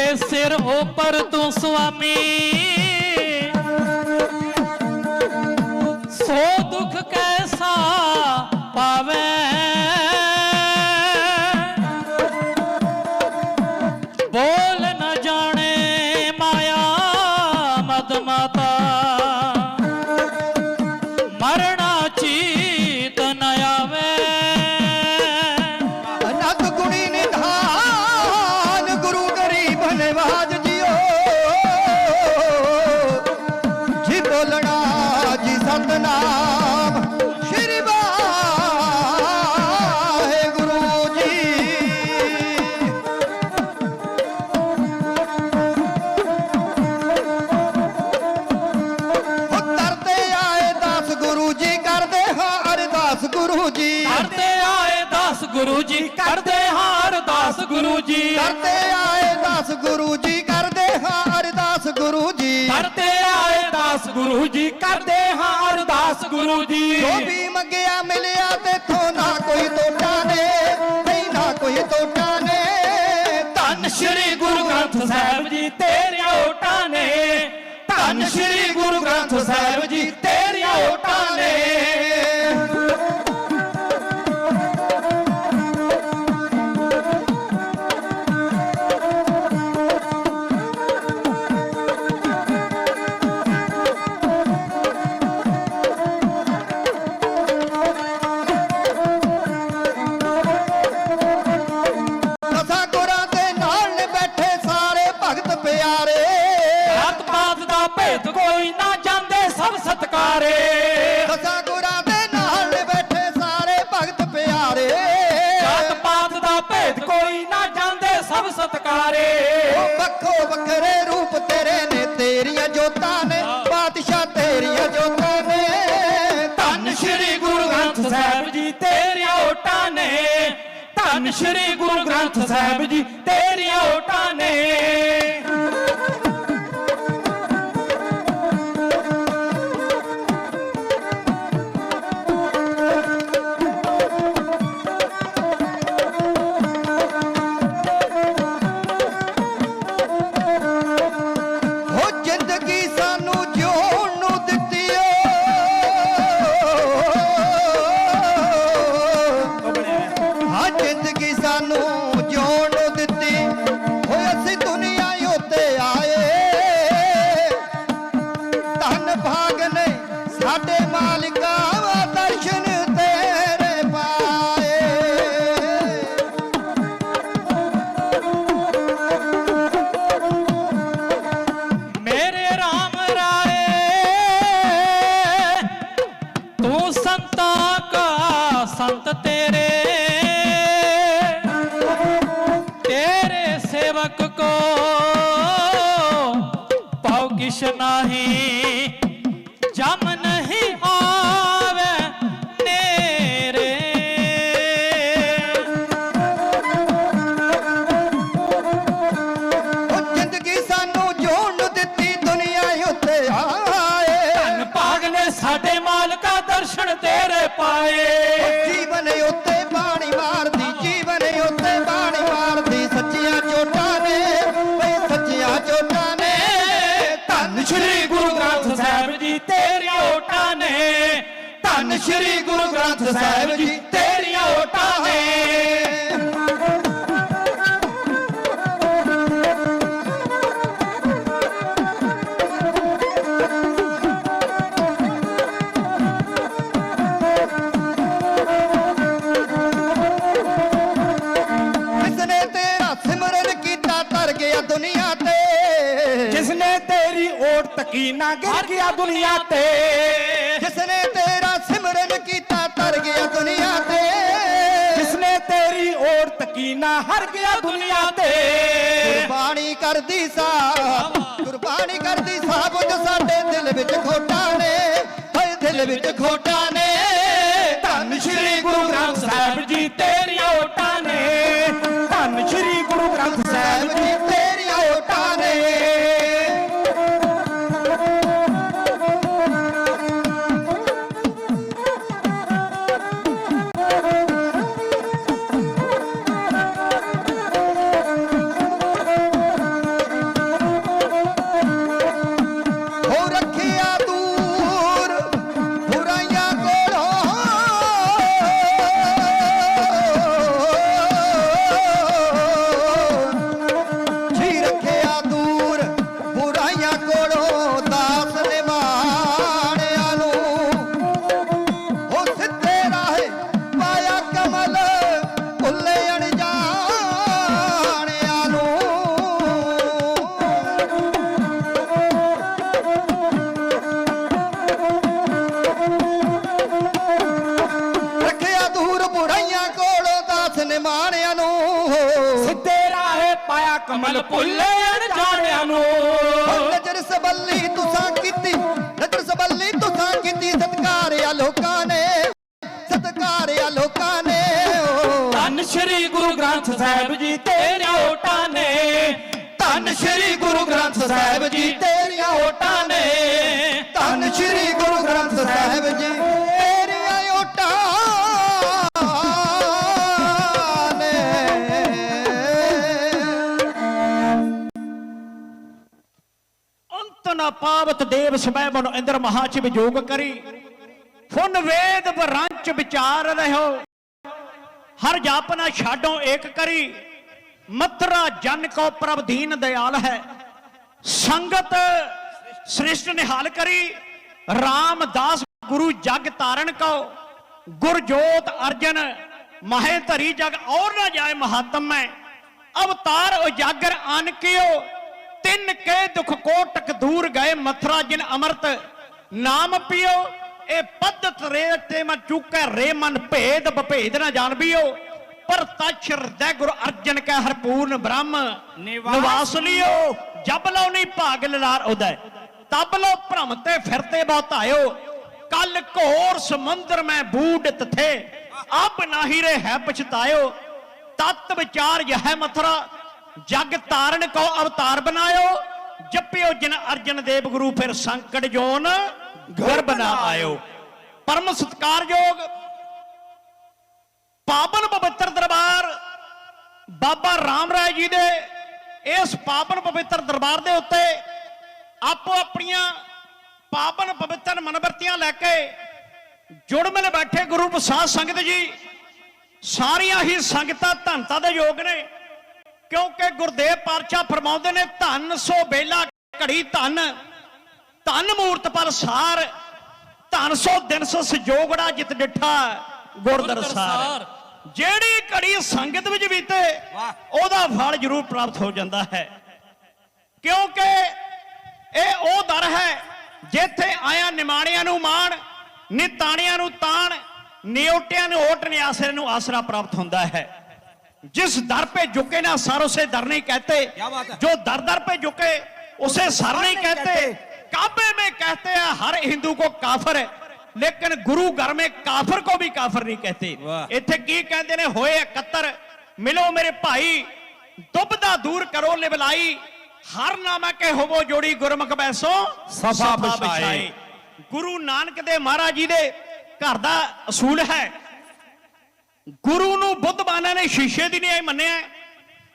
ਜਿਸ ਕੇ ਸਿਰ ਉਪਰ ਤੂੰ ਸੁਆਮੀ। ਕਰਦੇ ਆਏ ਦਾਸ ਗੁਰੂ ਜੀ ਕਰਦੇ ਹਾਂ ਅਰਦਾਸ ਗੁਰੂ ਜੀ। ਕਰਦੇ ਆਏ ਦਾਸ ਗੁਰੂ ਜੀ ਕਰਦੇ ਹਾਂ ਅਰਦਾਸ ਗੁਰੂ ਜੀ। ਜੋ ਵੀ ਮੰਗਿਆ ਮਿਲਿਆ ਤੇਥੋਂ ਨਾ ਕੋਈ ਟੋਟਾ ਨੇ ਨਹੀਂ ਨਾ ਕੋਈ ਟੋਟਾ ਨੇ। ਧੰਨ ਸ਼੍ਰੀ ਗੁਰੂ ਗ੍ਰੰਥ ਸਾਹਿਬ ਜੀ ਤੇਰੀਆਂ ਸਭ ਸਤਕਾਰੇ। ਉਹ ਵੱਖੋ ਵੱਖਰੇ ਰੂਪ ਤੇਰੇ ਨੇ ਤੇਰੀਆਂ ਜੋਤਾਂ ਨੇ ਬਾਦਸ਼ਾਹ ਤੇਰੀਆਂ ਜੋਤਾਂ ਨੇ। ਧੰਨ ਸ਼੍ਰੀ ਗੁਰੂ ਗ੍ਰੰਥ ਸਾਹਿਬ ਜੀ ਤੇਰੀਆਂ ਓਟਾਂ ਨੇ। ਧੰਨ ਸ਼੍ਰੀ ਗੁਰੂ ਗ੍ਰੰਥ ਸਾਹਿਬ ਜੀ ਤੇਰੀਆਂ ਓਟਾਂ ਨੇ। ਧੰਨ ਸ਼੍ਰੀ ਗੁਰੂ ਗ੍ਰੰਥ ਸਾਹਿਬ ਜੀ ਤੇਰੀਆਂ ਓਟਾਂ ਨੇ। ਓਟ ਤਕੀ ਨਾ ਗਿਰ ਗਿਆ ਦੁਨੀਆ ਤੇ? ਜਿਸਨੇ ਤੇਰਾ ਸਿਮਰਨ ਕੀਤਾ ਤਰ ਗਿਆ ਦੁਨੀਆ ਤੇ। ਜਿਸਨੇ ਤੇਰੀ ਓਟ ਤਕੀ ਨਾ ਹਰ ਗਿਆ ਦੁਨੀਆ ਤੇ? ਕੁਰਬਾਨੀ ਕਰਦੀ ਸਾ ਕੁਰਬਾਨੀ ਕਰਦੀ ਸਾ ਕੁਝ ਸਾਡੇ ਦਿਲ ਵਿੱਚ ਖੋਟਾ ਨੇ। ਹਏ ਦਿਲ ਵਿੱਚ ਖੋਟਾ ਨੇ। ਧੰਨ ਸ਼੍ਰੀ ਗੁਰੂ ਗ੍ਰੰਥ ਸਾਹਿਬ ਜੀ ਤੇਰੀਆਂ ਭੁੱਲੇ ਅਣਜਾਣਿਆਂ ਨੂੰ। ਨਜ਼ਰ ਸਬੱਲੀ ਤੁਸਾਂ ਕੀਤੀ ਨਜ਼ਰ ਸਬੱਲੀ ਤੁਸਾਂ ਕੀਤੀ ਸਤਕਾਰਿਆ ਲੋਕਾਂ ਨੇ ਸਤਕਾਰਿਆ ਲੋਕਾਂ ਨੇ ਧੰਨ ਸ਼੍ਰੀ ਗੁਰੂ ਗ੍ਰੰਥ ਸਾਹਿਬ ਜੀ ਤੇਰੇ ਓਟਾਂ ਨੇ। ਧੰਨ ਸ਼੍ਰੀ ਗੁਰੂ ਗ੍ਰੰਥ ਸਾਹਿਬ ਜੀ ਤੇਰੀਆਂ ਓਟਾਂ ਨੇ। ਧੰਨ ਸ਼੍ਰੀ ਗੁਰੂ ਗ੍ਰੰਥ ਸਾਹਿਬ ਜੀ। ਅੰਤ ਪਾਵਤ ਦੇਵ ਸਮੈ ਇੰਦਰ ਮਹਾਚਿਵ ਜੋਗ ਕਰੀ। ਫੁਨ ਵੇਦ ਬਰੰਚ ਵਿਚਾਰ ਰਹਿਓ। ਹਰ ਜਾਪ ਛਾਡੋ ਏਕ ਕਰੀ। ਮਤਰਾ ਜਨ ਕੋ ਪ੍ਰਭ ਦੀਨ ਦਿਆਲ ਹੈ। ਸੰਗਤ ਸ੍ਰਿਸ਼ਟ ਨਿਹਾਲ ਕਰੀ। ਰਾਮਦਾਸ ਗੁਰੂ ਜਗ ਤਾਰਨ ਕੋ ਗੁਰਜੋਤ ਅਰਜਨ, ਮਹੇ ਧਰੀ ਜਗ, ਔਰ ਨਾ ਜਾਏ ਮਹਾਤਮ। ਮੈਂ ਅਵਤਾਰ ਉਜਾਗਰ ਅਨ ਕਿਓ। ਤਿੰਨ ਕੇ ਦੁਖ ਕੋਟਕ ਦੂਰ ਗਏ ਮਥਰਾ ਜਿਨ ਅਮਰਤ। ਨਾਮ ਪਿਓ ਇਹ ਪੱਧਤ ਰੇ ਤੇ ਮੈਂ ਚੁੱਕੈ ਰੇ ਮਨ ਭੇਦ ਬਭੇਦ ਨਾ ਜਾਣ ਬਿਓ। ਪਰ ਤਛ ਹਿਰਦੈ ਗੁਰ ਅਰਜਨ ਕੈ ਹਰਪੂਰਨ ਬ੍ਰਹਮ। ਨਿਵਾਸ ਲਿਓ। ਜਬ ਲਓ ਨਹੀਂ ਭਾਗ ਲਲਾਰ ਉਦੈ। ਤਬ ਲਓ ਭ੍ਰਮ ਤੇ ਫਿਰਤੇ ਬਹੁਤਾਇਓ ਕੱਲ ਘੋਰ ਸਮੁੰਦਰ ਮੈਂ ਬੂਡਤ ਥੇ ਅਬ ਨਾਹੀ ਰੇ ਹੈ ਪਛਤਾਇਓ। ਤਤ ਵਿਚਾਰ ਯਹ ਮਥਰਾ। ਜਗ ਤਾਰਨ ਕੋ ਅਵਤਾਰ ਬਣਾਇਓ, ਜਪਿਓ ਜਿਨ ਅਰਜਨ ਦੇਵ ਗੁਰੂ ਫਿਰ ਸੰਕਟ ਜੋਨ ਗਰਭ ਬਣਾ ਆਇਓ। ਪਰਮ ਸਤਕਾਰਯੋਗ ਪਾਵਨ ਪਵਿੱਤਰ ਦਰਬਾਰ, ਬਾਬਾ ਰਾਮ ਰਾਏ ਜੀ ਦੇ ਇਸ ਪਾਵਨ ਪਵਿੱਤਰ ਦਰਬਾਰ ਦੇ ਉੱਤੇ ਆਪੋ ਆਪਣੀਆਂ ਪਾਵਨ ਪਵਿੱਤਰ ਮਨਵਰਤੀਆਂ ਲੈ ਕੇ ਜੁੜ ਮਿਲ ਬੈਠੇ ਗੁਰੂ ਪ੍ਰਸਾਦ ਸੰਗਤ ਜੀ। ਸਾਰੀਆਂ ਹੀ ਸੰਗਤਾਂ ਧੰਨਤਾ ਦੇ ਯੋਗ ਨੇ। ਕਿਉਂਕਿ ਗੁਰਦੇਵ ਪਾਤਸ਼ਾਹ ਫਰਮਾਉਂਦੇ ਨੇ ਧੰਨ ਸੋ ਬੇਲਾ ਘੜੀ ਧੰਨ ਧੰਨ ਮੂਰਤ ਪਰ ਸਾਰ ਧੰਨ ਸੋ ਦਿਨ ਸੋ ਸਜੋਗੜਾ ਜਿਤ ਡਿਠਾ ਗੁਰਦਰ ਸਾਰ। ਜਿਹੜੀ ਘੜੀ ਸੰਗਤ ਵਿੱਚ ਬੀਤੇ ਉਹਦਾ ਫਲ ਜ਼ਰੂਰ ਪ੍ਰਾਪਤ ਹੋ ਜਾਂਦਾ ਹੈ। ਕਿਉਂਕਿ ਇਹ ਉਹ ਦਰ ਹੈ ਜਿੱਥੇ ਆਇਆ ਨਿਮਾਣਿਆਂ ਨੂੰ ਮਾਣ ਨਿਤਾਣਿਆਂ ਨੂੰ ਤਾਣ ਨਿਉਟਿਆਂ ਨੂੰ ਓਟ ਨਿਆਸਰੇ ਨੂੰ ਆਸਰਾ ਪ੍ਰਾਪਤ ਹੁੰਦਾ ਹੈ। जिस दर पे झुके ना सर उसे दर नहीं कहते जो दर दर पे झुके उसे सर नहीं कहते काबे में कहते हैं हर हिंदू को काफर लेकिन गुरु घर में काफर को भी काफर नहीं कहते ਇੱਥੇ ਕੀ ਕਹਿੰਦੇ ਨੇ ਹੋਏ ਇਕੱਤਰ ਮਿਲੋ ਮੇਰੇ ਭਾਈ ਦੁਬਦਾ ਦੂਰ ਕਰੋ ਲਿਵਲਾਈ ਹਰ ਨਾਮਾ ਕੇ ਹੋਵੋ ਜੋੜੀ ਗੁਰਮੁਖ ਬੈਸੋ ਸਫਾ ਵਿਛਾਏ। ਗੁਰੂ ਨਾਨਕ ਦੇ ਮਹਾਰਾਜ ਜੀ ਦੇ ਘਰ ਦਾ ਅਸੂਲ ਹੈ ਗੁਰੂ ਨੂੰ ਬੁੱਧਵਾਨਾਂ ਨੇ ਸ਼ੀਸ਼ੇ ਦੀ ਨਹੀਂ ਮੰਨਿਆ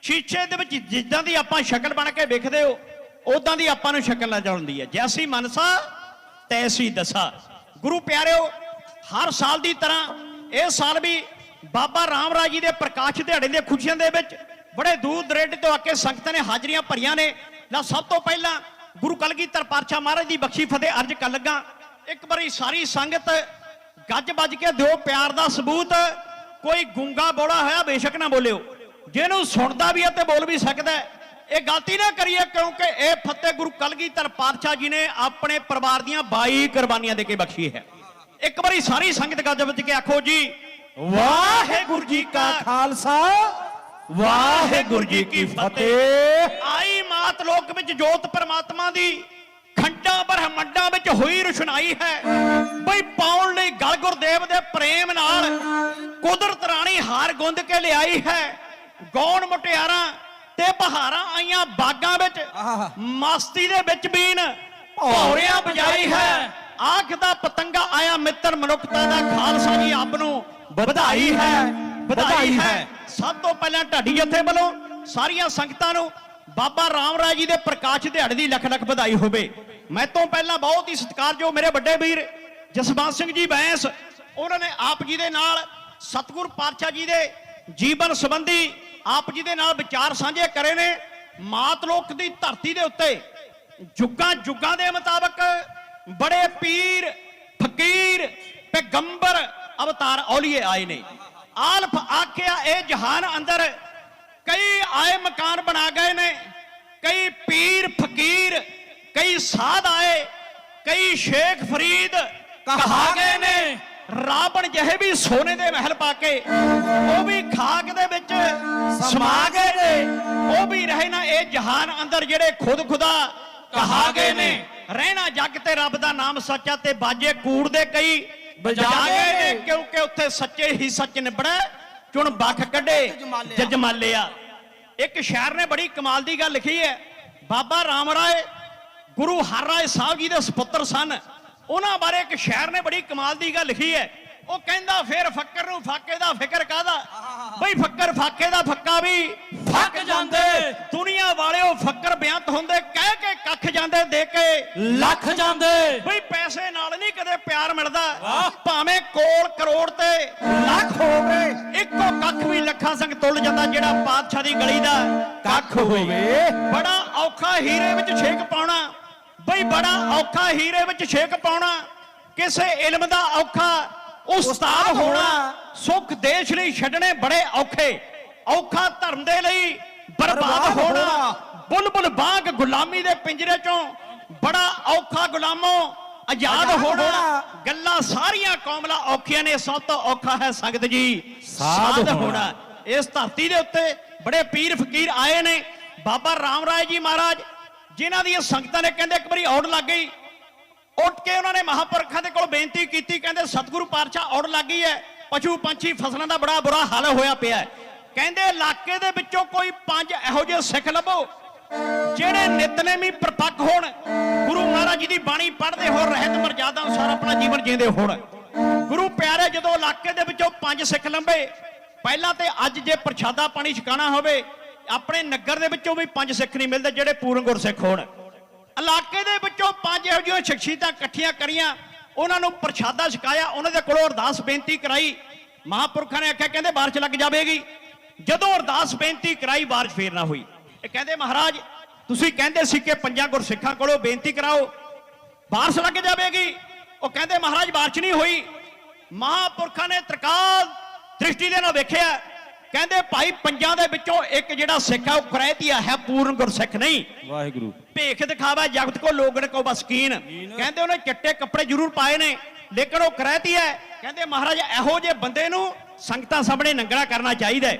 ਸ਼ੀਸ਼ੇ ਦੇ ਵਿੱਚ ਜਿੱਦਾਂ ਦੀ ਆਪਾਂ ਸ਼ਕਲ ਬਣ ਕੇ ਵੇਖਦੇ ਹੋ ਉਦਾਂ ਦੀ ਆਪਾਂ ਨੂੰ ਸ਼ਕਲ ਨਾ ਆਉਂਦੀ ਹੈ। ਜੈਸੀ ਮਨਸਾ, ਤੈਸੀ ਦਸਾ। ਗੁਰੂ ਪਿਆਰਿਓ, ਹਰ ਸਾਲ ਦੀ ਤਰ੍ਹਾਂ ਇਹ ਸਾਲ ਵੀ ਬਾਬਾ ਰਾਮ ਰਾਜ ਜੀ ਦੇ ਪ੍ਰਕਾਸ਼ ਦਿਹਾੜੇ ਦੇ ਖੁਸ਼ੀਆਂ ਦੇ ਵਿੱਚ ਬੜੇ ਦੂਰ ਦਰੇਡੇ ਤੋਂ ਆ ਕੇ ਸੰਗਤਾਂ ਨੇ ਹਾਜ਼ਰੀਆਂ ਭਰੀਆਂ ਨੇ। ਨਾ ਸਭ ਤੋਂ ਪਹਿਲਾਂ ਗੁਰੂ ਕਲਗੀਧਰ ਪਾਤਸ਼ਾਹ ਮਹਾਰਾਜ ਦੀ ਬਖਸ਼ੀ ਫਤਿਹ ਅਰਜ ਕਰ ਲੱਗਾ। ਇੱਕ ਵਾਰੀ ਸਾਰੀ ਸੰਗਤ ਗੱਜ ਵੱਜ ਕੇ ਦਿਓ ਪਿਆਰ ਦਾ ਸਬੂਤ। ਕੋਈ ਗੁੰਗਾ ਬੋੜਾ ਹੋਇਆ ਬੇਸ਼ੱਕ ਨਾ ਬੋਲਿਓ। ਜਿਹਨੂੰ ਸੁਣਦਾ ਵੀ ਹੈ ਤੇ ਬੋਲ ਵੀ ਸਕਦਾ ਇਹ ਗਲਤੀ ਨਾ ਕਰੀਏ ਕਿਉਂਕਿ ਇਹ ਫਤਿਹ ਗੁਰੂ ਕਲਗੀਧਰ ਪਾਤਸ਼ਾਹ ਜੀ ਨੇ ਆਪਣੇ ਪਰਿਵਾਰ ਦੀਆਂ 22 ਕੁਰਬਾਨੀਆਂ ਦੇ ਕੇ ਬਖਸ਼ੀ ਹੈ। ਇੱਕ ਵਾਰੀ ਸਾਰੀ ਸੰਗਤ ਗੱਜ ਵੱਜ ਕੇ ਆਖੋ ਜੀ, ਵਾਹਿਗੁਰੂ ਜੀ ਕਾ ਖਾਲਸਾ, ਵਾਹਿਗੁਰੂ ਜੀ ਕੀ ਫਤਿਹ। ਆਈ ਮਾਤ ਲੋਕ ਵਿੱਚ ਜੋਤ ਪਰਮਾਤਮਾ ਦੀ। ਖੰਡਾਂ ਬ੍ਰਹਮੰਡਾਂ ਵਿੱਚ ਹੋਈ ਰੁਸ਼ਨਾਈ ਹੈ। ਬਈ ਪਾਉਣ ਲਈ ਗਲ ਗੁਰਦੇਵ ਦੇ ਪ੍ਰੇਮ ਨਾਲ ਕੁਦਰਤ ਰਾਣੀ ਹਾਰ ਗੁੰਦ ਕੇ ਲਿਆਈ ਹੈ। ਗੌਣ ਮੁਟਿਆਰਾਂ ਤੇ ਬਹਾਰਾਂ ਆਈਆਂ ਬਾਗਾਂ ਵਿੱਚ ਮਸਤੀ ਦੇ ਵਿੱਚ ਬੀਨ ਭੌਰਿਆਂ ਬਜਾਈ ਹੈ। ਆਖ ਦਾ ਪਤੰਗਾ ਆਇਆ ਮਿੱਤਰ ਮਨੁੱਖਤਾ ਦਾ ਖਾਲਸਾ ਜੀ ਆਪ ਨੂੰ ਵਧਾਈ ਹੈ। ਵਧਾਈ ਹੈ। ਸਭ ਤੋਂ ਪਹਿਲਾਂ ਢਾਡੀ ਜਥੇ ਵੱਲੋਂ ਸਾਰੀਆਂ ਸੰਗਤਾਂ ਨੂੰ ਬਾਬਾ ਰਾਮ ਰਾਜ ਜੀ ਦੇ ਪ੍ਰਕਾਸ਼ ਦਿਹਾੜੇ ਦੀ ਲੱਖ ਲੱਖ ਵਧਾਈ ਹੋਵੇ। ਮੈਂ ਤੋਂ ਪਹਿਲਾਂ ਬਹੁਤ ਹੀ ਸਤਿਕਾਰਯੋਗ ਮੇਰੇ ਵੱਡੇ ਵੀਰ ਜਸਵੰਤ ਸਿੰਘ ਜੀ ਬੈਂਸ, ਉਹਨਾਂ ਨੇ ਆਪ ਜੀ ਦੇ ਨਾਲ ਸਤਿਗੁਰ ਪਾਤਸ਼ਾਹ ਜੀ ਦੇ ਜੀਵਨ ਸੰਬੰਧੀ ਆਪ ਜੀ ਦੇ ਨਾਲ ਵਿਚਾਰ ਸਾਂਝੇ ਕਰੇ ਨੇ। ਮਾਤ ਲੋਕ ਦੀ ਧਰਤੀ ਦੇ ਉੱਤੇ ਜੁਗਾਂ ਜੁਗਾਂ ਦੇ ਮੁਤਾਬਕ ਬੜੇ ਪੀਰ, ਫਕੀਰ ਪੈਗੰਬਰ ਅਵਤਾਰ ਔਲੀਏ ਆਏ ਨੇ। ਆਲਫ ਆਖਿਆ, ਇਹ ਜਹਾਨ ਅੰਦਰ ਕਈ ਆਏ ਮਕਾਨ ਬਣਾ ਗਏ ਨੇ ਕਈ ਪੀਰ ਫਕੀਰ ਕਈ ਸਾਧ ਆਏ ਕਈ ਸ਼ੇਖ ਫਰੀਦ ਕਹਾ ਗਏ ਨੇ ਰਾਵਣ ਜਿਹੇ ਵੀ ਸੋਨੇ ਦੇ ਮਹਿਲ ਪਾ ਕੇ ਉਹ ਵੀ ਖਾਕ ਦੇ ਵਿੱਚ ਸਮਾ ਗਏ ਨੇ ਉਹ ਵੀ ਰਹਿ ਜਹਾਨ ਅੰਦਰ ਜਿਹੜੇ ਖੁਦ ਖੁਦਾ ਕਹਾ ਗਏ ਨੇ ਰਹਿਣਾ ਜੱਗ ਤੇ ਰੱਬ ਦਾ ਨਾਮ ਸੱਚਾ ਤੇ ਬਾਜੇ ਕੂੜ ਦੇ ਕਈ ਬਜਾ ਗਏ ਨੇ। ਕਿਉਂਕਿ ਉੱਥੇ ਸੱਚੇ ਹੀ ਸੱਚ ਨਿਬੜੈ ਚੁਣ ਬੱਖ ਕੱਢੇ ਜਜਮਾਲਿਆ। ਇੱਕ ਸ਼ਾਇਰ ਨੇ ਬੜੀ ਕਮਾਲ ਦੀ ਗੱਲ ਲਿਖੀ ਹੈ। ਬਾਬਾ ਰਾਮ ਰਾਏ ਗੁਰੂ ਹਰ ਰਾਏ ਸਾਹਿਬ ਜੀ ਦੇ ਸੁਪੁੱਤਰ ਸਨ। ਉਹਨਾਂ ਬਾਰੇ ਇੱਕ ਸ਼ਾਇਰ ਨੇ ਬੜੀ ਕਮਾਲ ਦੀ ਗੱਲ ਲਿਖੀ ਹੈ। ਉਹ ਕਹਿੰਦਾ ਫੇਰ ਫੱਕਰ ਨੂੰ ਫਾਕੇ ਦਾ ਫਿਕਰ ਕਾਦਾ ਬਈ ਫੱਕਰ ਫਾਕੇ ਦਾ ਫੱਕਾ ਵੀ ਫੱਕ ਜਾਂਦੇ। ਦੁਨੀਆ ਵਾਲਿਓ ਫੱਕਰ ਬਿਆੰਤ ਹੁੰਦੇ ਕਹਿ ਕੇ ਕੱਖ ਜਾਂਦੇ ਦੇ ਕੇ ਲੱਖ ਜਾਂਦੇ। ਬਈ ਪੈਸੇ ਨਾਲ ਨਹੀਂ ਕਦੇ ਪਿਆਰ ਮਿਲਦਾ। ਭਾਵੇਂ ਕੋਲ ਕਰੋੜ ਤੇ ਲੱਖ ਹੋਵੇ ਇੱਕੋ ਕੱਖ ਵੀ ਲੱਖਾਂ ਸੰਗ ਤੁੱਲ ਜਾਂਦਾ ਜਿਹੜਾ ਪਾਤਸ਼ਾਹ ਦੀ ਗਲੀ ਦਾ ਕੱਖ ਹੋਵੇ। ਬੜਾ ਔਖਾ ਹੀਰੇ ਵਿੱਚ ਛੇਕ ਪਾਉਣਾ। ਬਈ ਬੜਾ ਔਖਾ ਹੀਰੇ ਵਿੱਚ ਛੇਕ ਪਾਉਣਾ। ਕਿਸੇ ਇਲਮ ਦਾ ਔਖਾ ਉਸਤਾਦ ਹੋਣਾ ਸੁਖ ਦੇਸ਼ ਲਈ ਛੱਡਣੇ ਬੜੇ ਔਖੇ। ਔਖਾ ਧਰਮ ਦੇ ਲਈ ਬਰਬਾਦ ਹੋਣਾ। ਬੁਲਬੁਲ ਬਾਗ ਗੁਲਾਮੀ ਦੇ ਪਿੰਜਰੇ ਚੋਂ ਬੜਾ ਔਖਾ ਗੁਲਾਮੋ। ਆਜ਼ਾਦ ਹੋਣਾ। ਗੱਲਾਂ ਸਾਰੀਆਂ ਕੌਮਲਾ ਔਖੀਆਂ ਨੇ ਸਭ ਤੋਂ ਔਖਾ ਹੈ ਸੰਗਤ ਜੀ। ਸਾਧ ਹੋਣਾ। ਇਸ ਧਰਤੀ ਦੇ ਉੱਤੇ ਬੜੇ ਪੀਰ ਫਕੀਰ ਆਏ ਨੇ। ਬਾਬਾ ਰਾਮ ਰਾਏ ਜੀ ਮਹਾਰਾਜ ਜਿਨ੍ਹਾਂ ਦੀਆਂ ਸੰਗਤਾਂ ਨੇ ਕਹਿੰਦੇ ਇੱਕ ਵਾਰੀ ਔੜ ਲੱਗ ਗਈ। ਉੱਠ ਕੇ ਉਹਨਾਂ ਨੇ ਮਹਾਪੁਰਖਾਂ ਦੇ ਕੋਲ ਬੇਨਤੀ ਕੀਤੀ, ਕਹਿੰਦੇ ਸਤਿਗੁਰੂ ਪਾਤਸ਼ਾਹ ਔੜ ਲੱਗ ਗਈ ਹੈ, ਪਸ਼ੂ ਪੰਛੀ ਫਸਲਾਂ ਦਾ ਬੜਾ ਬੁਰਾ ਹਾਲ ਹੋਇਆ ਪਿਆ ਹੈ। ਕਹਿੰਦੇ ਇਲਾਕੇ ਦੇ ਵਿੱਚੋਂ ਕੋਈ ਪੰਜ ਇਹੋ ਜਿਹੇ ਸਿੱਖ ਲੱਭੋ, ਜਿਹੜੇ ਨਿਤਨੇਮੀ ਪ੍ਰਪੱਕ ਹੋਣ, ਗੁਰੂ ਮਹਾਰਾਜ ਜੀ ਦੀ ਬਾਣੀ ਪੜ੍ਹਦੇ ਹੋਣ, ਰਹਿਤ ਮਰਜ਼ਾਦਾ ਅਨੁਸਾਰ ਆਪਣਾ ਜੀਵਨ ਜੀਂਦੇ ਹੋਣ। ਗੁਰੂ ਪਿਆਰੇ, ਜਦੋਂ ਇਲਾਕੇ ਦੇ ਵਿੱਚੋਂ ਪੰਜ ਸਿੱਖ ਲੰਬੇ ਪਹਿਲਾਂ ਤੇ ਅੱਜ ਜੇ ਪ੍ਰਸ਼ਾਦਾ ਪਾਣੀ ਛਕਾਣਾ ਹੋਵੇ, ਆਪਣੇ ਨਗਰ ਦੇ ਵਿੱਚੋਂ ਵੀ ਪੰਜ ਸਿੱਖ ਨਹੀਂ ਮਿਲਦੇ ਜਿਹੜੇ ਪੂਰਨ ਗੁਰਸਿੱਖ ਹੋਣ। ਇਲਾਕੇ ਦੇ ਵਿੱਚੋਂ ਪੰਜ ਇਹੋ ਜਿਹੀਆਂ ਸ਼ਖਸੀਅਤਾਂ ਇਕੱਠੀਆਂ ਕਰੀਆਂ। ਉਹਨਾਂ ਨੂੰ ਪ੍ਰਸ਼ਾਦਾ ਛਕਾਇਆ, ਉਹਨਾਂ ਦੇ ਕੋਲੋਂ ਅਰਦਾਸ ਬੇਨਤੀ ਕਰਾਈ। ਮਹਾਪੁਰਖਾਂ ਨੇ ਆਖਿਆ, ਕਹਿੰਦੇ ਬਾਰਿਸ਼ ਲੱਗ ਜਾਵੇਗੀ। ਜਦੋਂ ਅਰਦਾਸ ਬੇਨਤੀ ਕਰਾਈ, ਬਾਰਿਸ਼ ਫੇਰ ਨਾ ਹੋਈ। ਇਹ ਕਹਿੰਦੇ, ਮਹਾਰਾਜ, ਤੁਸੀਂ ਕਹਿੰਦੇ ਸੀ ਕਿ ਪੰਜਾਂ ਗੁਰਸਿੱਖਾਂ ਕੋਲੋਂ ਬੇਨਤੀ ਕਰਾਓ, ਬਾਰਿਸ਼ ਲੱਗ ਜਾਵੇਗੀ। ਉਹ ਕਹਿੰਦੇ, ਮਹਾਰਾਜ, ਬਾਰਿਸ਼ ਨਹੀਂ ਹੋਈ। ਮਹਾਪੁਰਖਾਂ ਨੇ ਤਰਕਾਲ ਦ੍ਰਿਸ਼ਟੀ ਦੇ ਨਾਲ ਵੇਖਿਆ। ਕਹਿੰਦੇ ਭਾਈ ਪੰਜਾਂ ਦੇ ਵਿੱਚੋਂ ਇੱਕ ਜਿਹੜਾ ਸਿੱਖ ਹੈ ਉਹ ਕਰੈਤੀਆ ਹੈ ਪੂਰਨ ਗੁਰਸਿੱਖ ਨਹੀਂ। ਵਾਹਿਗੁਰੂ। ਭੇਖ ਦਿਖਾਵਾ ਜਗਤ ਕੋ ਲੋਗਣ ਕੋ ਬਸਕੀਨ ਕਹਿੰਦੇ ਉਹਨੇ ਚਿੱਟੇ ਕੱਪੜੇ ਜ਼ਰੂਰ ਪਾਏ ਨੇ ਲੇਕਿਨ ਉਹ ਕਰੈਤੀ ਹੈ। ਕਹਿੰਦੇ ਮਹਾਰਾਜ ਇਹੋ ਜਿਹੇ ਬੰਦੇ ਨੂੰ ਸੰਗਤਾਂ ਸਾਹਮਣੇ ਨੰਗਣਾ ਕਰਨਾ ਚਾਹੀਦਾ ਹੈ।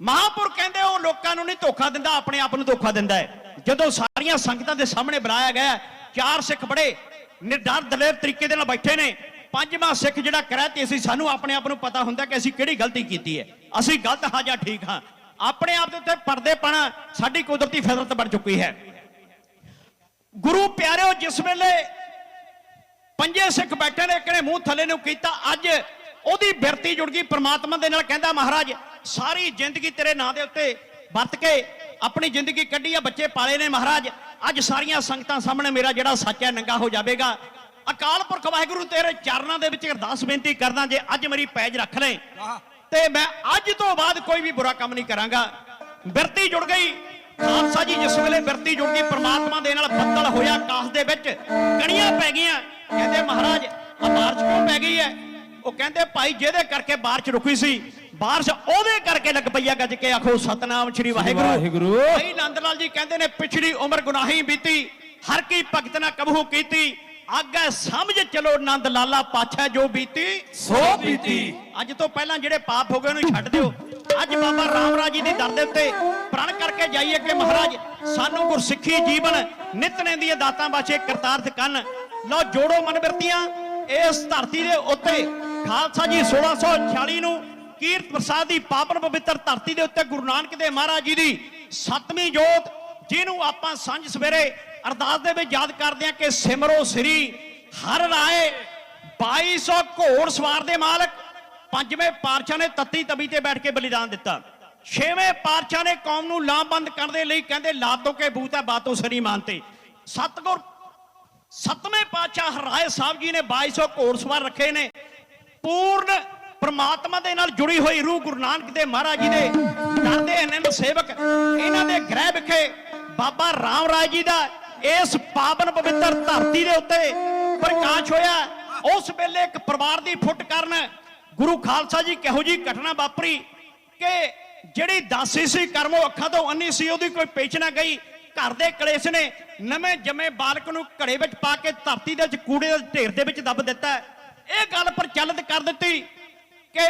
ਮਹਾਪੁਰ ਕਹਿੰਦੇ ਉਹ ਲੋਕਾਂ ਨੂੰ ਨਹੀਂ ਧੋਖਾ ਦਿੰਦਾ ਆਪਣੇ ਆਪ ਨੂੰ ਧੋਖਾ ਦਿੰਦਾ ਹੈ। ਜਦੋਂ ਸਾਰੀਆਂ ਸੰਗਤਾਂ ਦੇ ਸਾਹਮਣੇ ਬੁਲਾਇਆ ਗਿਆ ਚਾਰ ਸਿੱਖ ਬੜੇ ਨਿਡਰ ਦਲੇਰ ਤਰੀਕੇ ਦੇ ਨਾਲ ਬੈਠੇ ਨੇ। ਪੰਜਵਾਂ ਸਿੱਖ ਜਿਹੜਾ ਕਰੈਤੀ ਸੀ ਸਾਨੂੰ ਆਪਣੇ ਆਪ ਨੂੰ ਪਤਾ ਹੁੰਦਾ ਕਿ ਅਸੀਂ ਕਿਹੜੀ ਗਲਤੀ ਕੀਤੀ ਹੈ। ਅਸੀਂ ਗਲਤ ਹਾਂ ਜਾਂ ਠੀਕ ਹਾਂ? ਆਪਣੇ ਆਪ ਦੇ ਉੱਤੇ ਪਰਦੇ ਪਾਣਾ ਸਾਡੀ ਕੁਦਰਤੀ ਫਿਤਰਤ ਬਣ ਚੁੱਕੀ ਹੈ। ਗੁਰੂ ਪਿਆਰਿਓ, ਜਿਸ ਵੇਲੇ ਪੰਜੇ ਸਿੱਖ ਬੈਠੇ ਨੇ ਇੱਕ ਮੂੰਹ ਥੱਲੇ ਨੂੰ ਕੀਤਾ, ਅੱਜ ਉਹਦੀ ਬਿਰਤੀ ਜੁੜ ਗਈ, ਪ੍ਰਮਾਤਮਾ ਦੇ ਨਾਲ ਕਹਿੰਦਾ, ਮਹਾਰਾਜ, ਸਾਰੀ ਜ਼ਿੰਦਗੀ ਤੇਰੇ ਨਾਂ ਦੇ ਉੱਤੇ ਵਰਤ ਕੇ ਆਪਣੀ ਜ਼ਿੰਦਗੀ ਕੱਢੀ ਆ, ਬੱਚੇ ਪਾਲੇ ਨੇ, ਮਹਾਰਾਜ। ਅੱਜ ਸਾਰੀਆਂ ਸੰਗਤਾਂ ਸਾਹਮਣੇ ਮੇਰਾ ਜਿਹੜਾ ਸੱਚ ਹੈ, ਨੰਗਾ ਹੋ ਜਾਵੇਗਾ। ਅਕਾਲ ਪੁਰਖ ਵਾਹਿਗੁਰੂ, ਤੇਰੇ ਚਰਨਾਂ ਦੇ ਵਿੱਚ ਅਰਦਾਸ ਬੇਨਤੀ ਕਰਦਾ, ਜੇ ਅੱਜ ਮੇਰੀ ਪੈਜ ਰੱਖ ਲੈ। ਤੇ ਮੈਂ ਅੱਜ ਤੋਂ ਬਾਅਦ ਕੋਈ ਵੀ ਬੁਰਾ ਕੰਮ ਨਹੀਂ ਕਰਾਂਗਾ। ਬਿਰਤੀ ਜੁੜ ਗਈ। ਖਾਲਸਾ ਜੀ ਜਿਸ ਵੇਲੇ ਬਿਰਤੀ ਜੁੜ ਗਈ ਪ੍ਰਮਾਤਮਾ ਦੇ ਨਾਲ ਬੱਦਲ ਹੋਇਆ ਆਕਾਸ਼ ਦੇ ਵਿੱਚ ਕਣੀਆਂ ਪੈ ਗਈਆਂ। ਕਹਿੰਦੇ ਮਹਾਰਾਜ ਆ ਬਾਰਿਸ਼ ਕਿਉਂ ਪੈ ਗਈ ਹੈ? ਉਹ ਕਹਿੰਦੇ ਭਾਈ ਜਿਹਦੇ ਕਰਕੇ ਬਾਰਿਸ਼ ਰੁਕੀ ਸੀ ਬਾਰਿਸ਼ ਉਹਦੇ ਕਰਕੇ ਲੱਗ ਪਈ ਆ ਗੱਜ ਕੇ ਆਖੋ ਸਤਨਾਮ ਸ੍ਰੀ ਵਾਹਿਗੁਰੂ। ਵਾਹਿਗੁਰੂ। ਭਾਈ ਨੰਦ ਲਾਲ ਜੀ ਕਹਿੰਦੇ ਨੇ ਪਿਛੜੀ ਉਮਰ ਗੁਨਾਹੀ ਬੀਤੀ ਹਰ ਕੀ ਭਗਤ ਨਾ ਕਬਹੂ ਕੀਤੀ ਆਗੇ ਸਮਝ ਚਲੋ ਨੰਦ ਲਾਲਾ ਪਾਛਾ ਜੋ ਬੀਤੀ ਸੋ ਬੀਤੀ। ਅੱਜ ਤੋਂ ਪਹਿਲਾਂ ਜਿਹੜੇ ਪਾਪ ਹੋ ਗਏ ਉਹਨੂੰ ਛੱਡ ਦਿਓ। ਅੱਜ ਬਾਬਾ ਰਾਮ ਰਾਜ ਜੀ ਦੀ ਦਰ ਦੇ ਉੱਤੇ ਪ੍ਰਣ ਕਰਕੇ ਜਾਈਏ ਕਿ ਮਹਾਰਾਜ। ਸਾਨੂੰ ਗੁਰਸਿੱਖੀ ਜੀਵਨ ਨਿਤਨੇ ਦੀਆਂ ਦਾਤਾਂ ਬਾਛੇ ਕਰਤਾਰਥ ਕਰਨ। ਲਓ ਜੋੜੋ ਮਨਵਰਤੀਆਂ ਇਸ ਧਰਤੀ ਦੇ ਉੱਤੇ। ਖਾਲਸਾ ਜੀ 1646 ਨੂੰ ਕੀਰਤ ਪ੍ਰਸਾਦ ਦੀ ਪਾਵਨ ਪਵਿੱਤਰ ਧਰਤੀ ਦੇ ਉੱਤੇ ਗੁਰੂ ਨਾਨਕ ਦੇਵ ਮਹਾਰਾਜ ਜੀ ਦੀ ਸੱਤਵੀਂ ਜੋਤ ਜਿਹਨੂੰ ਆਪਾਂ ਸਾਂਝ ਸਵੇਰੇ ਅਰਦਾਸ ਦੇ ਵਿੱਚ ਯਾਦ ਕਰਦੇ ਹਾਂ ਕਿ ਸਿਮਰੋ ਸ੍ਰੀ ਹਰ ਰਾਏ 2200 ਘੋੜ ਸਵਾਰ ਦੇ ਮਾਲਕ, ਪੰਜਵੇਂ ਪਾਤਸ਼ਾਹ ਨੇ ਤੱਤੀ ਤਵੀ ਤੇ ਬੈਠ ਕੇ ਬਲੀਦਾਨ ਦਿੱਤਾ। ਛੇਵੇਂ ਪਾਤਸ਼ਾਹ ਨੇ ਕੌਮ ਨੂੰ ਲਾਮਬੰਦ ਕਰਨ ਦੇ ਲਈ ਕਹਿੰਦੇ ਲਾਤੋ ਕੇ ਬੂਤਾ ਬਾਤੋ ਸਰੀ ਮਾਨਤੇ ਸਤਗੁਰ, ਸਤਵੇਂ ਪਾਤਸ਼ਾਹ ਹਰਾਏ ਸਾਹਿਬ ਜੀ ਨੇ 2200 ਘੋੜ ਸਵਾਰ ਰੱਖੇ ਨੇ। ਪੂਰਨ ਪਰਮਾਤਮਾ ਦੇ ਨਾਲ ਜੁੜੀ ਹੋਈ ਰੂਹ ਗੁਰੂ ਨਾਨਕ ਦੇਵ ਮਹਾਰਾਜ ਜੀ ਦੇ ਦਰ ਦੇ ਅਨੰਦ ਸੇਵਕ, ਇਹਨਾਂ ਦੇ ਗ੍ਰਹਿ ਵਿਖੇ ਬਾਬਾ ਰਾਮ ਰਾਜ ਜੀ ਦਾ ਇਸ ਪਾਵਨ ਪਵਿੱਤਰ ਧਰਤੀ ਦੇ ਉੱਤੇ ਪ੍ਰਕਾਸ਼ ਹੋਇਆ। ਉਸ ਵੇਲੇ ਇੱਕ ਪਰਿਵਾਰ ਦੀ ਫੁੱਟ ਕਰਨ ਗੁਰੂ ਖਾਲਸਾ ਜੀ ਕਿਹੋ ਜੀ ਘਟਨਾ ਵਾਪਰੀ ਕਿ ਜਿਹੜੀ ਦਾਸੀ ਸੀ ਕਰਮੋ ਅੱਖਾਂ ਤੋਂ ਅੰਨੀ ਸੀ, ਉਹਦੀ ਕੋਈ ਪੇਚ ਨਾ ਗਈ। ਘਰ ਦੇ ਕਲੇਸ਼ ਨੇ ਨਵੇਂ ਜੰਮੇ ਬਾਲਕ ਨੂੰ ਘੜੇ ਵਿੱਚ ਪਾ ਕੇ ਧਰਤੀ ਦੇ ਵਿੱਚ ਕੂੜੇ ਦੇ ਢੇਰ ਦੇ ਵਿੱਚ ਦੱਬ ਦਿੱਤਾ। ਇਹ ਗੱਲ ਪ੍ਰਚਲਿਤ ਕਰ ਦਿੱਤੀ ਕਿ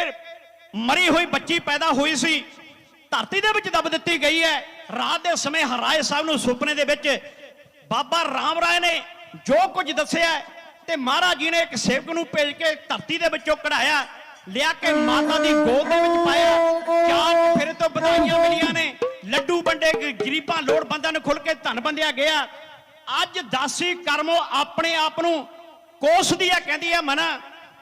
ਮਰੀ ਹੋਈ ਬੱਚੀ ਪੈਦਾ ਹੋਈ ਸੀ। ਧਰਤੀ ਦੇ ਵਿੱਚ ਦੱਬ ਦਿੱਤੀ ਗਈ ਹੈ। ਰਾਤ ਦੇ ਸਮੇਂ ਹਰਾਏ ਸਾਹਿਬ ਨੂੰ ਸੁਪਨੇ ਦੇ ਵਿੱਚ ਬਾਬਾ ਰਾਮ ਰਾਏ ਨੇ ਜੋ ਕੁਝ ਦੱਸਿਆ ਤੇ ਮਹਾਰਾਜ ਜੀ ਨੇ ਇੱਕ ਸੇਵਕ ਨੂੰ ਭੇਜ ਕੇ ਧਰਤੀ ਦੇ ਵਿੱਚੋਂ ਕਢਾਇਆ, ਲਿਆ ਕੇ ਮਾਤਾ ਦੀ ਗੋਦ ਦੇ ਵਿੱਚ ਪਾਇਆ, ਚਾਰ ਫਿਰ ਤੋਂ ਵਧਾਈਆਂ ਮਿਲੀਆਂ ਨੇ। ਲੱਡੂ ਵੰਡੇ ਗਰੀਬਾਂ ਲੋੜਵੰਦਾਂ ਨੂੰ ਖੁੱਲ ਕੇ ਧਨ ਵੰਡਿਆ ਗਿਆ। ਅੱਜ ਦਾਸੀ ਕਰਮੋ ਆਪਣੇ ਆਪ ਨੂੰ ਕੋਸਦੀ ਆ, ਕਹਿੰਦੀ ਆ ਮਨਾ,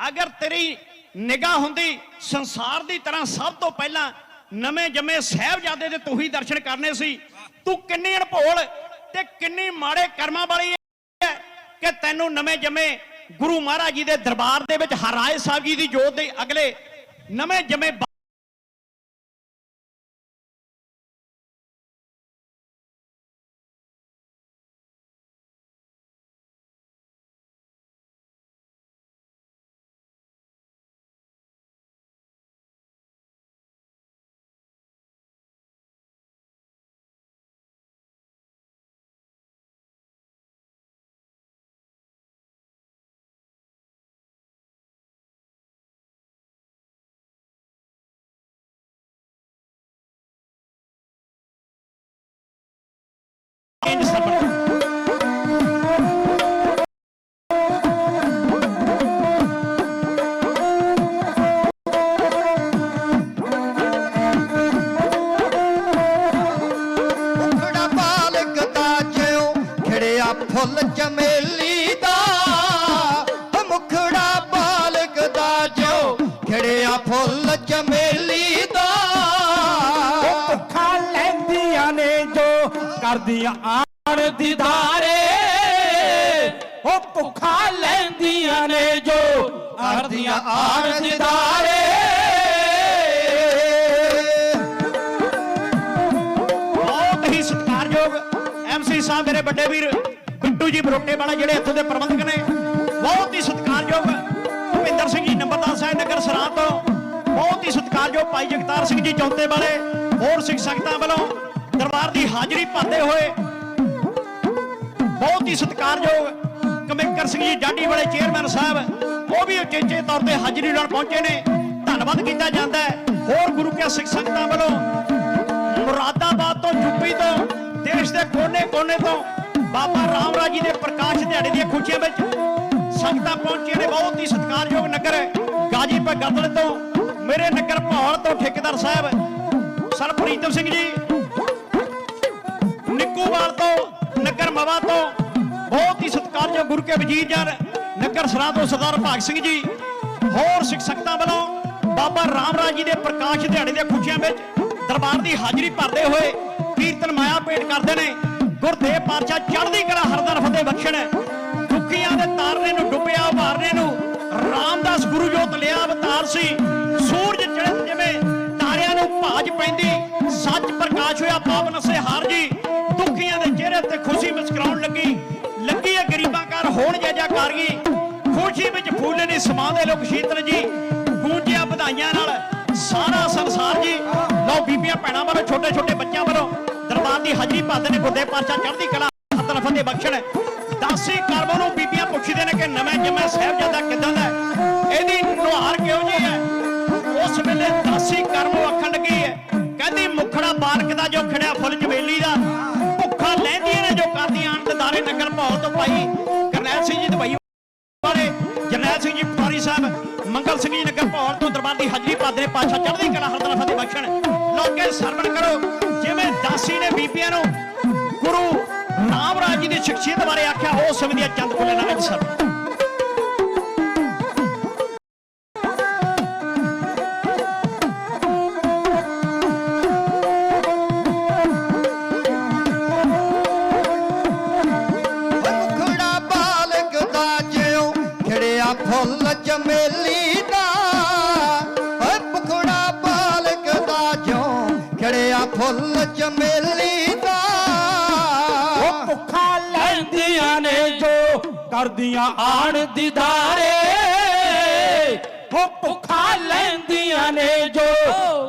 ਅਗਰ ਤੇਰੀ ਨਿਗਾਹ ਹੁੰਦੀ ਸੰਸਾਰ ਦੀ ਤਰ੍ਹਾਂ ਸਭ ਤੋਂ ਪਹਿਲਾਂ ਨਵੇਂ ਜੰਮੇ ਸਹਿਬਜ਼ਾਦੇ ਦੇ ਤੂੰ ਹੀ ਦਰਸ਼ਨ ਕਰਨੇ ਸੀ। ਤੂੰ ਕਿੰਨੀ ਅਣਭੋਲ ਤੇ ਕਿੰਨੀ ਮਾੜੇ ਕਰਮਾਂ ਵਾਲੀ ਹੈ ਕਿ ਤੈਨੂੰ ਨਵੇਂ ਜੰਮੇ ਗੁਰੂ ਮਹਾਰਾਜ ਜੀ ਦੇ ਦਰਬਾਰ ਦੇ ਵਿੱਚ ਹਰਾਏ ਸਾਹਿਬ ਜੀ ਦੀ ਜੋਤ ਦੇ ਅਗਲੇ ਨਵੇਂ ਜੰਮੇ ਇੰਜ ਸਰਬਤ ਮੁਖੜਾ ਬਾਲਕ ਦਾ ਜਿਉ ਖਿੜਿਆ ਫੁੱਲ ਚਮੇਲੀ ਦਾ। ਮੁਖੜਾ ਬਾਲਕ ਦਾ ਜਿਉ ਖਿੜਿਆ ਫੁੱਲ ਚਮੇਲੀ ਦਾ। ਉਹ ਭੁੱਖਾ ਲੈਂਦੀਆਂ ਨੇ ਜੋ ਕਰਦੀਆਂ ਆਣ ਦੀਦਾਰੇ ਉਹ ਭੁੱਖਾ ਲੈਂਦੀਆਂ ਨੇ ਜੋ ਕਰਦੀਆਂ ਆਣ ਬਹੁਤ ਹੀ ਸਤਿਕਾਰਯੋਗ ਐਮਸੀ ਸਾਹਿਬ ਮੇਰੇ ਵੱਡੇ ਵੀਰ ਬਿੱਟੂ ਜੀ ਬਰੋਟੇ ਵਾਲਾ ਜਿਹੜੇ ਇੱਥੋਂ ਦੇ ਪ੍ਰਬੰਧਕ ਨੇ, ਬਹੁਤ ਹੀ ਸਤਿਕਾਰਯੋਗ ਭੁਪਿੰਦਰ ਸਿੰਘ ਜੀ, ਨੰਬਰਦਾਰ ਸਾਹਿਬ ਨਗਰ ਸਰਾਂ ਤੋਂ, ਬਹੁਤ ਹੀ ਸਤਿਕਾਰਯੋਗ ਭਾਈ ਜਗਤਾਰ ਸਿੰਘ ਜੀ ਚੌਂਤੇ ਵਾਲੇ, ਹੋਰ ਸਿੱਖ ਸੰਗਤਾਂ ਵੱਲੋਂ ਦਰਬਾਰ ਦੀ ਹਾਜ਼ਰੀ ਭਰਦੇ ਹੋਏ ਬਹੁਤ ਹੀ ਸਤਿਕਾਰਯੋਗ ਕਮਿੰਕਰ ਸਿੰਘ ਜੀ ਜਾਡੀ ਵਾਲੇ ਚੇਅਰਮੈਨ ਸਾਹਿਬ, ਉਹ ਵੀ ਉਚੇਚੇ ਤੌਰ ਤੇ ਹਾਜ਼ਰੀ ਨਾਲ ਪਹੁੰਚੇ ਨੇ। ਧੰਨਵਾਦ ਕੀਤਾ ਜਾਂਦਾ ਹੈ। ਹੋਰ ਗੁਰੂ ਕੇ ਸਿੱਖ ਸੰਗਤਾਂ ਵੱਲੋਂ ਮੁਰਾਦਾਬਾਦ ਤੋਂ ਯੂਪੀ ਤੋਂ, ਦੇਸ਼ ਦੇ ਕੋਨੇ-ਕੋਨੇ ਤੋਂ ਬਾਬਾ ਰਾਮਰਾਜ ਜੀ ਦੇ ਪ੍ਰਕਾਸ਼ ਦਿਹਾੜੇ ਦੀਆਂ ਖੁਸ਼ੀਆਂ ਵਿੱਚ ਸੰਗਤਾਂ ਪਹੁੰਚੀਆਂ ਨੇ। ਬਹੁਤ ਹੀ ਸਤਿਕਾਰਯੋਗ ਨਗਰ ਗਾਜੀਪੁਰ ਗਰਦਲ ਤੋਂ, ਮੇਰੇ ਨਗਰ ਭੌਲ ਤੋਂ ਠੇਕੇਦਾਰ ਸਾਹਿਬ ਸਰ ਪ੍ਰੀਤਮ ਸਿੰਘ ਜੀ, ਨਿੱਕੂਵਾਲ ਤੋਂ ਨਗਰ ਮਵਾ ਤੋਂ ਬਹੁਤ ਹੀ ਸਤਿਕਾਰਯੋਗ ਗੁਰੂ ਕੇ ਵਜੀਰ ਜਨ, ਨਗਰ ਸਰਾ ਤੋਂ ਸਰਦਾਰ ਭਾਗ ਸਿੰਘ ਜੀ, ਹੋਰ ਸਿੱਖ ਸੰਗਤਾਂ ਵੱਲੋਂ ਬਾਬਾ ਰਾਮ ਰਾਜ ਜੀ ਦੇ ਪ੍ਰਕਾਸ਼ ਦਿਹਾੜੇ ਦੀਆਂ ਖੁਸ਼ੀਆਂ ਵਿੱਚ ਦਰਬਾਰ ਦੀ ਹਾਜ਼ਰੀ ਭਰਦੇ ਹੋਏ ਕੀਰਤਨ ਮਾਇਆ ਭੇਟ ਕਰਦੇ ਨੇ। ਗੁਰਦੇਵ ਪਾਤਸ਼ਾਹ ਚੜ੍ਹਦੀ ਕਲਾ ਹਰਦਰ ਫਤਿਹ ਬਖਸ਼ਣ, ਦੁੱਖੀਆਂ ਦੇ ਤਾਰਨੇ ਨੂੰ ਡੁੱਬਿਆ, ਉਭਾਰਨੇ ਨੂੰ ਰਾਮਦਾਸ ਗੁਰੂ ਜੋਤ ਲਿਆ ਅਵਤਾਰ ਸੀ, ਸੂਰਜ ਚੜ੍ਹਤ ਜਿਵੇਂ ਤਾਰਿਆਂ ਨੂੰ ਭਾਜ ਪੈਂਦੀ, ਸੱਚ ਪ੍ਰਕਾਸ਼ ਹੋਇਆ ਪਾਵਨ ਵਿੱਚ ਫੁੱਲੇ ਨਹੀਂ ਸਮਾਉਂਦੇ ਲੋਕ ਸ਼ੀਤਲ ਜੀ, ਗੂੰਜਿਆ ਵਧਾਈਆਂ ਨਾਲ ਸਾਰਾ ਸੰਸਾਰ ਜੀ। ਲਓ ਬੀਬੀਆਂ ਭੈਣਾਂ ਵੱਲੋਂ ਛੋਟੇ ਛੋਟੇ ਬੱਚਿਆਂ ਵੱਲੋਂ ਦਰਬਾਰ ਦੀ ਹਾਜ਼ਰੀ ਭਰਦੇ ਨੇ, ਗੁਰਦੇਵ ਪਾਤਸ਼ਾਹ ਚੜ੍ਹਦੀ ਕਲਾ ਹੱਥ ਫਤਿਹ ਬਖਸ਼ਣ। ਦਾਸੀ ਕਰਮਾਂ ਨੂੰ ਬੀਬੀਆਂ ਪੁੱਛਦੇ ਨੇ ਕਿ ਨਵੇਂ ਜੰਮੇ ਸਾਹਿਬਜ਼ਾਦਾ ਕਿਦਾਂ ਦਾ ਇਹਦੀ ਨੁਹਾਰ ਕਿਉਂ ਜੀ ਹੈ? ਉਸ ਵੇਲੇ ਦਾਸੀ ਕਰਮੋ ਆਖਣ ਲੱਗੀ ਹੈ, ਕਹਿੰਦੀ ਮੁਖੜਾ ਬਾਲਕ ਦਾ ਜੋ ਖੜਿਆ ਫੁੱਲ ਜਵੇਲੀ ਦਾ, ਭੁੱਖਾ ਲੈਂਦੀਆਂ ਨੇ ਜੋ ਕਰਦੀਆਂ ਦਾਰੇ ਨਗਰ ਭੌਲ ਤੋਂ ਭਾਈ ਕਰਨੈਲ ਸਿੰਘ ਜੀ ਦਵਾਈ ਸਾਹਿਬ ਮੰਗਲ ਸਿੰਘ ਜੀ ਨਗਰ ਭੌਲ ਤੋਂ ਦਰਬਾਰ ਦੀ ਹਾਜ਼ਰੀ ਪਾਦਰੇ ਨੇ ਪਾਤਸ਼ਾਹ ਚੜ੍ਹਦੀ ਕਲਾ ਹਰਦਲ ਫਤਿਹ ਬਖਸ਼ਣ। ਲੋਕੇ ਸਰਵਣ ਕਰੋ, ਜਿਵੇਂ ਦਾਸੀ ਨੇ ਬੀਬੀਆਂ ਨੂੰ ਗੁਰੂ ਰਾਮ ਰਾਜ ਜੀ ਦੀ ਸ਼ਖਸੀਅਤ ਬਾਰੇ ਆਖਿਆ, ਉਸ ਸਮੇਂ ਚੰਦ ਫੁੱਲੇ ਨਾਲ ਸਰ ਫੁੱਲ ਚਮੇਲੀ ਦਾ ਓਏ ਬਾਲਕ ਦਾ ਜਿਉ ਖਿੜਿਆ ਫੁੱਲ ਚਮੇਲੀ ਦਾ। ਉਹ ਭੁੱਖਾ ਲੈਂਦੀਆਂ ਨੇ ਜੋ ਕਰਦੀਆਂ ਆਣ ਦੀਦਾਰੇ। ਉਹ ਭੁੱਖਾ ਲੈਂਦੀਆਂ ਨੇ ਜੋ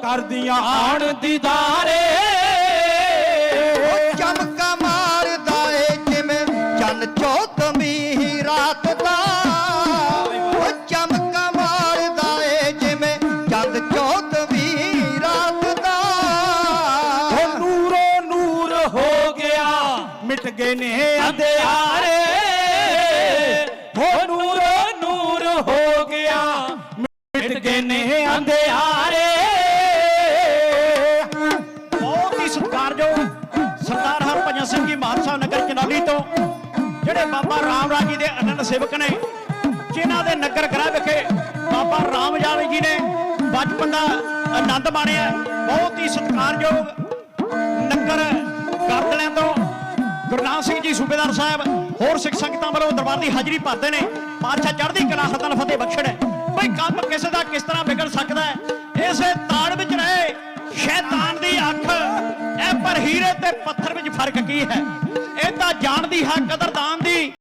ਕਰਦੀਆਂ ਆਣ ਦੀਦਾਰੇ। ਬਾਬਾ ਜੀ ਦੇ ਅਨੰਦ ਸੇਵਕ ਨੇ, ਜਿਨ੍ਹਾਂ ਦੇ ਨਗਰ ਗ੍ਰਹਿ ਵਿਖੇ ਬਾਬਾ ਰਾਮ ਜਾਨੀ ਜੀ ਨੇ ਬਚਪਨ ਦਾ ਆਨੰਦ ਮਾਣਿਆ। ਬਹੁਤ ਹੀ ਸਤਿਕਾਰਯੋਗ ਨਗਰ ਗਰਦਲਿਆਂ ਤੋਂ ਗੁਰਨਾਮ ਸਿੰਘ ਜੀ, ਸੂਬੇਦਾਰ ਸਾਹਿਬ, ਹੋਰ ਸਿੱਖ ਸੰਗਤਾਂ ਵੱਲੋਂ ਦਰਬਾਰ ਦੀ ਹਾਜ਼ਰੀ ਭਰਦੇ ਨੇ। ਪਾਤਸ਼ਾਹ ਚੜ੍ਹਦੀ ਕਲਾ ਹਤਨ ਫਤਿਹ ਬਖਸ਼ਣ ਹੈ। ਬਈ ਕੰਮ ਕਿਸੇ ਦਾ ਕਿਸ ਤਰ੍ਹਾਂ ਵਿਗੜ ਸਕਦਾ ਹੈ? ਇਸੇ ਤਾੜ ਵਿੱਚ ਰਹੇ ਸ਼ੈਤਾਨ ਦੀ ਅੱਖ। ਇਹ ਪਰ ਹੀਰੇ ਤੇ ਪੱਥਰ ਵਿੱਚ ਫ਼ਰਕ ਕੀ ਹੈ? ਇਹ ਤਾਂ ਜਾਣਦੀ ਹੈ ਕਦਰਦਾਨ ਦੀ।